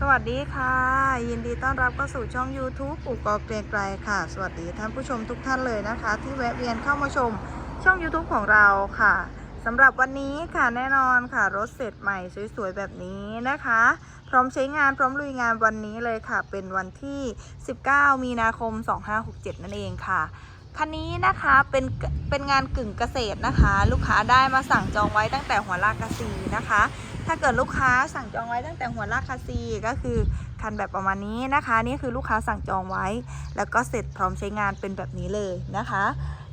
สวัสดีค่ะ ยินดีต้อนรับเข้าสู่ช่อง YouTube ปู่กอเกรียงไกรค่ะ สวัสดีท่านผู้ชมทุกท่านเลยนะคะ ที่แวะเวียนเข้ามาชมช่อง YouTube ของเราค่ะสำหรับวันนี้ค่ะแน่นอนค่ะ รถเสร็จใหม่สวยๆ แบบนี้นะคะ พร้อมใช้งานพร้อมลุยงานวันนี้เลยค่ะ เป็นวันที่ 19 มีนาคม 2567 นั่นเองค่ะคันนี้นะคะเป็นเป็นงานกึ่งเกษตรนะคะ ลูกค้าได้มาสั่งจองไว้ตั้งแต่หัวลากกระซีนะคะ ถ้าเกิดลูกค้าสั่งจองไว้ตั้งแต่หัวลากคาซีก็คือคันแบบประมาณนี้นะคะ นี่คือลูกค้าสั่งจองไว้ แล้วก็เสร็จพร้อมใช้งานเป็นแบบนี้เลยนะคะ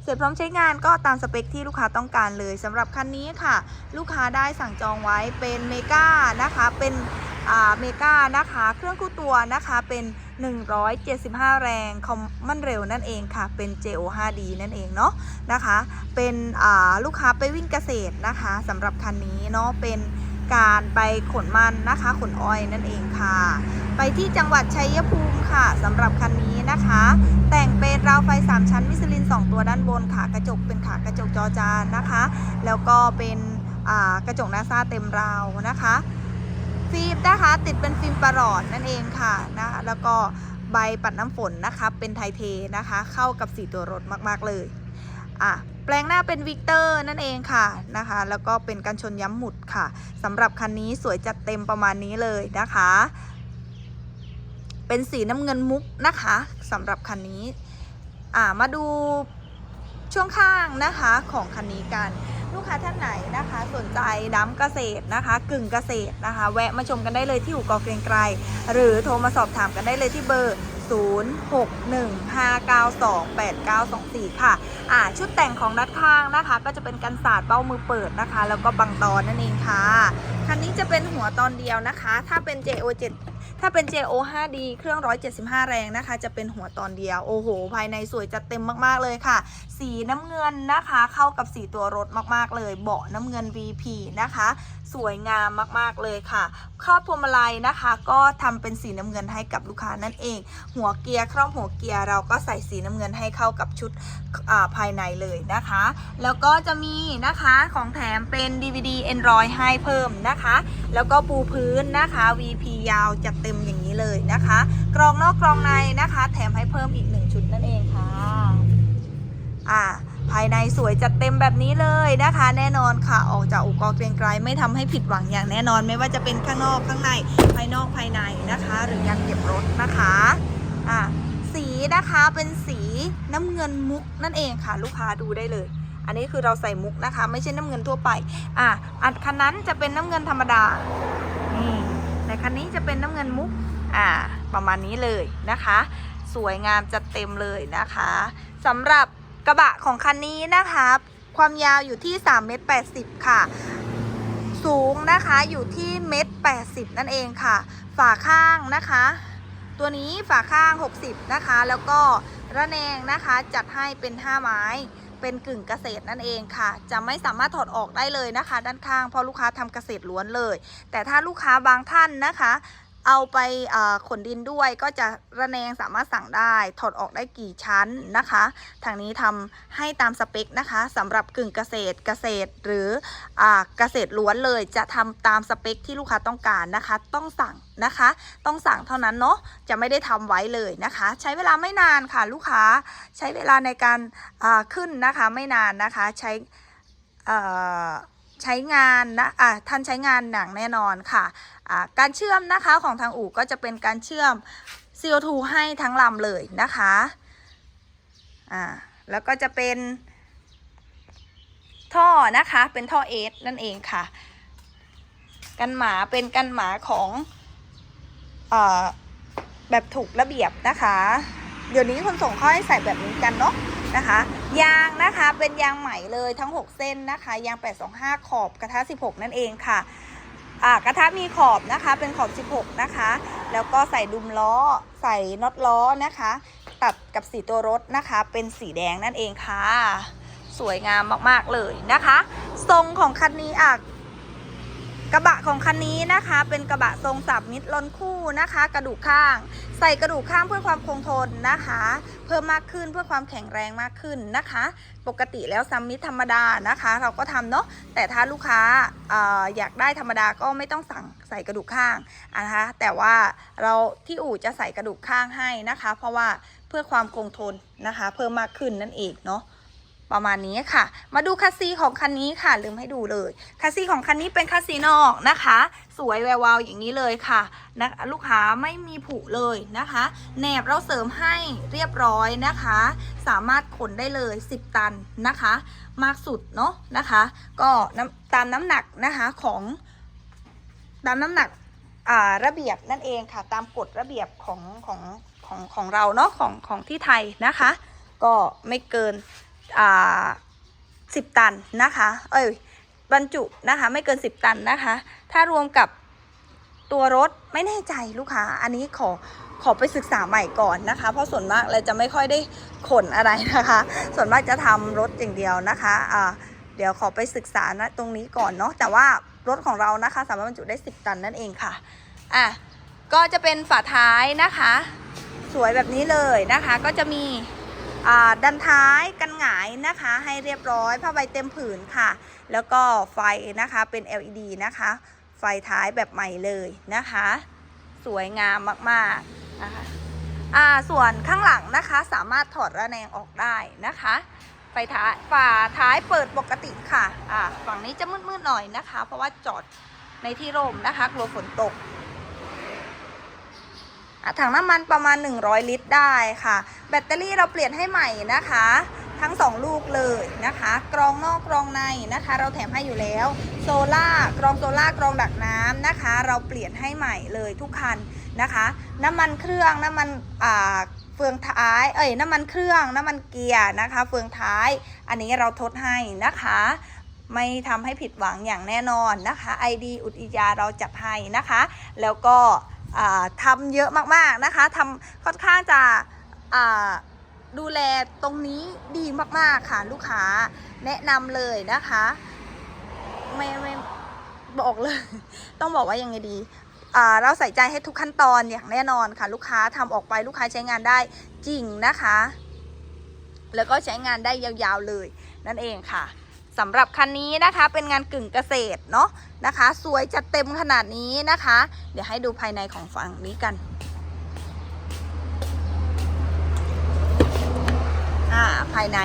เสร็จพร้อมใช้งานก็ตามสเปคที่ลูกค้าต้องการเลยสำหรับคันนี้ค่ะ ลูกค้าได้สั่งจองไว้เป็นเมกานะคะเป็นเมกานะคะ เครื่องคู่ตัวนะคะเป็น 175 แรงคอมมันเร็วนั่นเองค่ะ เป็น JO5D นั่นเองเนาะนะคะ เป็นลูกค้าไปวิ่งเกษตรนะคะสำหรับคันนี้เนาะเป็น การไปขนมันนะคะ ขนอ้อยนั่นเองค่ะ ไปที่จังหวัดชัยภูมิค่ะสำหรับคันนี้นะคะ แต่งเป็นราวไฟ 3 ชั้นมิสลิน 2 ตัวด้านบนค่ะ กระจกเป็นขากระจกจอจานนะคะ แล้วก็เป็นกระจกนาซาเต็มราวนะคะฟิล์มนะคะติดเป็นฟิล์มประหลอดนั่นเองค่ะนะคะแล้วก็ใบปัดน้ำฝนนะคะเป็นไทเทนะคะ เข้ากับสีตัวรถมาก ๆ เลยอะ แปลงหน้าเป็นวิกเตอร์นั่นเองค่ะนะคะ แล้วก็เป็นกันชนย้ำหมุดค่ะสำหรับคันนี้สวยจัดเต็มประมาณนี้เลยนะคะ เป็นสีน้ำเงินมุกนะคะสำหรับคันนี้อ่ามาดูช่วงข้างนะคะของคันนี้กันลูกค้าท่านไหนนะคะ สนใจน้ำเกษตรนะคะ กึ่งเกษตรนะคะ แวะมาชมกันได้เลยที่อู่กอเกรียงไกรหรือโทรมาสอบถามกันได้เลยที่เบอร์ 0615928924 ค่ะ อ่า ชุดแต่งของด้านข้างนะคะ ก็จะเป็นกันศาสตร์เบ้ามือเปิดนะคะ แล้วก็บังตอนนั่นเองค่ะ คันนี้จะเป็นหัวตอนเดียวนะคะ ถ้าเป็น JO7 ถ้าเป็น JO 5D เครื่อง 175 แรงนะคะ จะเป็นหัวตอนเดียว โอ้โห ภายในสวยจัดเต็มมากๆเลยค่ะ สีน้ำเงินนะคะ เข้ากับสีตัวรถมากๆเลย เบาะน้ำเงิน VP นะคะ สวยงามมากๆเลยค่ะครอบพวงมาลัยนะคะ ก็ทำเป็นสีน้ำเงินให้กับลูกค้านั่นเอง หัวเกียร์ครอบหัวเกียร์เราก็ใส่สีน้ำเงินให้เข้ากับชุดอ่าภายในเลยนะคะ แล้วก็จะมีนะคะของแถมเป็น DVD Android ให้เพิ่มนะคะ แล้วก็ปูพื้นนะคะ VP ยาวจัดเต็มอย่างนี้เลยนะคะ กรองนอกกรองในนะคะ แถมให้เพิ่มอีกหนึ่งชุดนั่นเองค่ะอ่า ภายในสวยจัดเต็มแบบนี้เลยนะคะ แน่นอนค่ะออกจากอุปกรณ์เกรียงไกรไม่ทำให้ผิดหวังอย่างแน่นอนไม่ว่าจะเป็นข้างนอกข้างในภายนอกภายในนะคะ หรือยังเก็บรถนะคะอ่าสีนะคะเป็นสีน้ำเงินมุกนั่นเองค่ะ ลูกค้าดูได้เลยอันนี้คือเราใส่มุกนะคะ ไม่ใช่น้ำเงินทั่วไป อะอันคันนั้นจะเป็นน้ำเงินธรรมดา นี่แต่คันนี้จะเป็นน้ำเงินมุก อ่า ประมาณนี้เลยนะคะ สวยงามจัดเต็มเลยนะคะสำหรับ กระบะของคันนี้นะคะความยาวอยู่ที่3เมตร80 ค่ะ สูงนะคะอยู่ที่เมตร80 นั่นเองค่ะ ฝาข้างนะคะ ตัวนี้ฝาข้าง 60 นะคะ แล้วก็ระแนงนะคะจัดให้เป็น 5 ไม้เป็นกึ่งเกษตรนั่นเองค่ะ จะไม่สามารถถอดออกได้เลยนะคะ ด้านข้างเพราะลูกค้าทำเกษตรล้วนเลย แต่ถ้าลูกค้าบางท่านนะคะ เอาไปขนดินด้วยก็จะระแนงสามารถสั่งได้ถอดออกได้กี่ชั้นนะคะ ทางนี้ทำให้ตามสเปคนะคะสำหรับกึ่งเกษตรเกษตรหรืออเกษตรล้วนเลยจะทำตามสเปคที่ลูกค้าต้องการนะคะ ต้องสั่งนะคะ ต้องสั่งเท่านั้นเนาะจะไม่ได้ทำไว้เลยนะคะ ใช้เวลาไม่นานค่ะลูกค้าใช้เวลาในการขึ้นนะคะไม่นานนะคะใช้อ่อ ใช้งานนะอะท่านใช้งานอย่างแน่นอนค่ะอ่าการเชื่อมนะคะของทางอู่ก็จะเป็นการเชื่อม CO2 ให้ทั้งลำเลยนะคะอ่าแล้วก็จะเป็นท่อนะคะ เป็นท่อเอสนั่นเองค่ะ กันหมาเป็นกันหมาของเออแบบถูกระเบียบนะคะ เดี๋ยวนี้คนส่งเขาให้ใส่แบบนี้กันเนาะนะคะ ยางนะคะเป็นยางใหม่เลยทั้ง 6 เส้นนะคะ ยาง 825 ขอบกระทะ 16 นั่นเองค่ะกระทะมีขอบนะคะเป็นขอบ 16 นะคะ แล้วก็ใส่ดุมล้อใส่น็อตล้อนะคะ ตัดกับสีตัวรถนะคะ เป็นสีแดงนั่นเองค่ะ สวยงามมากๆเลยนะคะ ทรงของคันนี้อะ กระบะของคันนี้นะคะ เป็นกระบะทรงสับมิดล้นคู่นะคะ กระดูกข้าง ใส่กระดูกข้างเพื่อความคงทนนะคะ เพิ่มมากขึ้นเพื่อความแข็งแรงมากขึ้นนะคะ ปกติแล้วซัมมิดธรรมดานะคะ เราก็ทำเนาะแต่ถ้าลูกค้าออยากได้ธรรมดาก็ไม่ต้องสั่งใส่กระดูกข้างนะคะแต่ว่าเราที่อู่จะใส่กระดูกข้างให้นะคะ เพราะว่าเพื่อความคงทนนะคะ เพิ่มมากขึ้นนั่นเองเนาะ ประมาณนี้ค่ะ มาดูคัสซีของคันนี้ค่ะ ลืมให้ดูเลยคัสซีของคันนี้เป็นคัสซีนอกนะคะ สวยแวววาวอย่างนี้เลยค่ะนะลูกค้าไม่มีผุเลยนะคะแหนบเราเสริมให้เรียบร้อยนะคะ สามารถขนได้เลย 10 ตันนะคะ มากสุดเนาะนะคะ ก็ตามน้ำหนักนะคะของตามน้ำหนักระเบียบนั่นเองค่ะ ตามกฎระเบียบของของของของเราเนาะของของที่ไทยนะคะ ก็ไม่เกิน อ่าสิบตันนะคะ เอ้ยบรรจุนะคะไม่เกินสิบตันนะคะ ถ้ารวมกับตัวรถไม่แน่ใจลูกค้า อันนี้ขอขอไปศึกษาใหม่ก่อนนะคะ เพราะส่วนมากเราจะไม่ค่อยได้ขนอะไรนะคะ ส่วนมากจะทำรถอย่างเดียวนะคะอ่าเดี๋ยวขอไปศึกษานะตรงนี้ก่อนเนาะ แต่ว่ารถของเรานะคะ สามารถบรรจุได้ 10 ตันนั่นเองค่ะ อะ ก็จะเป็นฝาท้ายนะคะ สวยแบบนี้เลยนะคะ ก็จะมี ดันท้ายกันหงายนะคะ ให้เรียบร้อยผ้าใบเต็มผืนค่ะ แล้วก็ไฟนะคะเป็น LED นะคะ ไฟท้ายแบบใหม่เลยนะคะ สวยงามมากๆนะคะส่วนข้างหลังนะคะสามารถถอดระแนงออกได้นะคะ ไฟท้ายฝาท้ายเปิดปกติค่ะฝั่งนี้จะมืดๆหน่อยนะคะ เพราะว่าจอดในที่ร่มนะคะกลัวฝนตก ถังน้ำมันประมาณ 100 ลิตรได้ค่ะ แบตเตอรี่เราเปลี่ยนให้ใหม่นะคะ ทั้ง 2 ลูกเลยนะคะ กรองนอกกรองในนะคะ เราแถมให้อยู่แล้ว โซล่ากรองโซล่ากรองดักน้ำนะคะ เราเปลี่ยนให้ใหม่เลยทุกคันนะคะ น้ำมันเครื่องน้ำมันอ่าเฟืองท้าย เอ้ย น้ำมันเครื่อง น้ำมันเกียร์นะคะ เฟืองท้าย อันนี้เราทดให้นะคะ ไม่ทำให้ผิดหวังอย่างแน่นอนนะคะ ID อุทยาเราจัดให้นะคะ แล้วก็ ทำเยอะมากๆนะคะทำค่อนข้างจะดูแลตรงนี้ดีมากๆค่ะลูกค้าแนะนำเลยนะคะไม่ไม่บอกเลย ต้องบอกว่ายังไงดีเราใส่ใจให้ทุกขั้นตอนอย่างแน่นอนค่ะ ลูกค้าทำออกไปลูกค้าใช้งานได้จริงนะคะ แล้วก็ใช้งานได้ยาวๆเลยนั่นเองค่ะ สำหรับคันนี้นะคะเป็นงานกึ่งเกษตรเนาะนะคะ สวยจัดเต็มขนาดนี้นะคะ เดี๋ยวให้ดูภายในของฝั่งนี้กันอ่าภายใน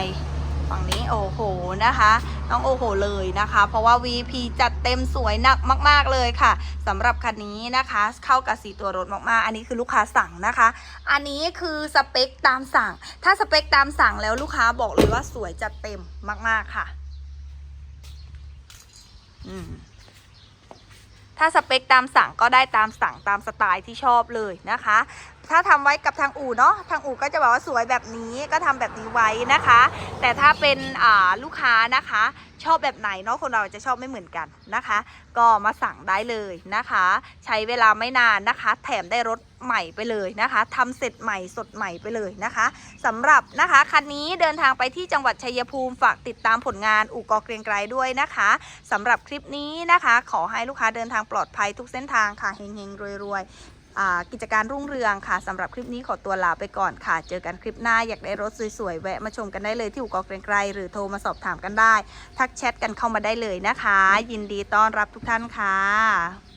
ฝั่งนี้โอ้โหนะคะต้องโอ้โหเลยนะคะ เพราะว่า VP จัดเต็มสวยหนักมาก ๆ เลยค่ะสำหรับคันนี้นะคะ เข้ากับสีตัวรถมากๆ อันนี้คือลูกค้าสั่งนะคะ อันนี้คือสเปคตามสั่ง ถ้าสเปคตามสั่งแล้วลูกค้าบอกเลยว่าสวยจัดเต็มมาก ๆ ค่ะ ถ้าสเปคตามสั่งก็ได้ตามสั่งตามสไตล์ที่ชอบเลยนะคะ ถ้าทำไว้กับทางอู่เนาะทางอู่ก็จะบอกว่าสวยแบบนี้ก็ทำแบบนี้ไว้นะคะ แต่ถ้าเป็นลูกค้านะคะ ชอบแบบไหนเนาะคนเราจะชอบไม่เหมือนกันนะคะ ก็มาสั่งได้เลยนะคะ ใช้เวลาไม่นานนะคะ แถมได้รถใหม่ไปเลยนะคะทำเสร็จใหม่สดใหม่ไปเลยนะคะสำหรับนะคะคันนี้เดินทางไปที่จังหวัดชัยภูมิฝากติดตามผลงานอู่กอเกรียงไกรด้วยนะคะสำหรับคลิปนี้นะคะ ขอให้ลูกค้าเดินทางปลอดภัยทุกเส้นทางค่ะเฮงๆรวยๆ กิจการรุ่งเรืองค่ะสำหรับคลิปนี้ขอตัวลาไปก่อนค่ะ เจอกันคลิปหน้าอยากได้รถสวยๆแวะมาชมกันได้เลยที่อู่กอเกรียงไกรหรือโทรมาสอบถามกันได้ ทักแชทกันเข้ามาได้เลยนะคะ ยินดีต้อนรับทุกท่านค่ะ